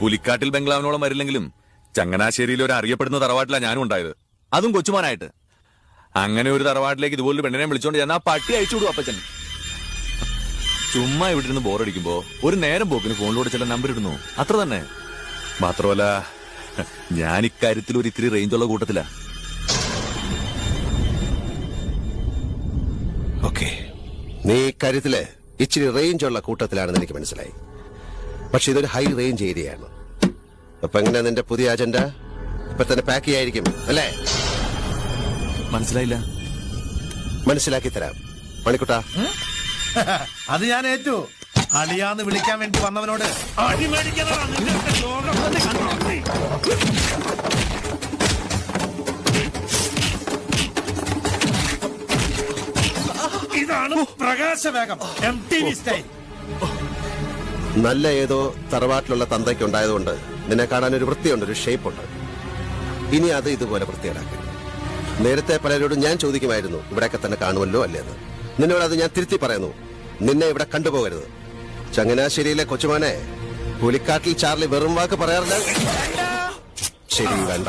പുലിക്കാട്ടിൽ ബംഗ്ലാവിനോളം വരില്ലെങ്കിലും ചങ്ങനാശ്ശേരിയിൽ ഒരു അറിയപ്പെടുന്ന തറവാട്ടിലാണ് ഞാനും ഉണ്ടായത്. അതും കൊച്ചുമാനായിട്ട്. അങ്ങനെ ഒരു തറവാട്ടിലേക്ക് ഇതുപോലെ പെണ്ണിനെ വിളിച്ചോണ്ട് ഞാൻ ആ പട്ടി അയച്ചു വിടും അപ്പച്ചൻ. ചുമ്മാ ഇവിടെ ഇരുന്ന് ബോറടിക്കുമ്പോ ഒരു നേരം പോക്കിന് ഫോണിലൂടെ ചില നമ്പർ ഇടുന്നു. അത്ര തന്നെ. മാത്രമല്ല ഞാൻ ഇക്കാര്യത്തിൽ ഒരു ഇത്തിരി റേഞ്ചുള്ള കൂട്ടത്തിലാ. ഓക്കെ നീ ഇക്കാര്യത്തിൽ ഇച്ചിരി റേഞ്ച് ഉള്ള കൂട്ടത്തിലാണെന്ന് എനിക്ക് മനസ്സിലായി. പക്ഷെ ഇതൊരു ഹൈ റേഞ്ച് ഏരിയയാണ്. അപ്പൊ എങ്ങനെയാ നിന്റെ പുതിയ അജണ്ട ഇപ്പൊ തന്നെ പാക്ക് ചെയ്യായിരിക്കും അല്ലേ? മനസ്സിലായില്ല. മനസ്സിലാക്കി തരാം. മണിക്കുട്ട. അത് ഞാൻ ഏറ്റു. അളിയാന്ന് വിളിക്കാൻ വേണ്ടി വന്നവനോട് ഇതാണ് പ്രകാശവേഗം. എം ടി വി സ്റ്റൈൽ നല്ല ഏതോ തറവാട്ടിലുള്ള തന്തയ്ക്ക് ഉണ്ടായതുകൊണ്ട് നിന്നെ കാണാൻ ഒരു വൃത്തിയുണ്ട് ഒരു ഷേപ്പ് ഉണ്ട്. ഇനി അത് ഇതുപോലെ വൃത്തിയാക്കി നേരത്തെ പലരോടും ഞാൻ ചോദിക്കുമായിരുന്നു ഇവിടെയൊക്കെ തന്നെ കാണുമല്ലോ അല്ലേന്ന് നിന്നോട് അത് ഞാൻ തിരുത്തി പറയുന്നു നിന്നെ ഇവിടെ കണ്ടുപോകരുത്. ചങ്ങനാശ്ശേരിയിലെ കൊച്ചുമാനെ പുലിക്കാട്ടിൽ ചാർലി വെറും വാക്ക് പറയാറില്ല? ശരി വേണ്ട.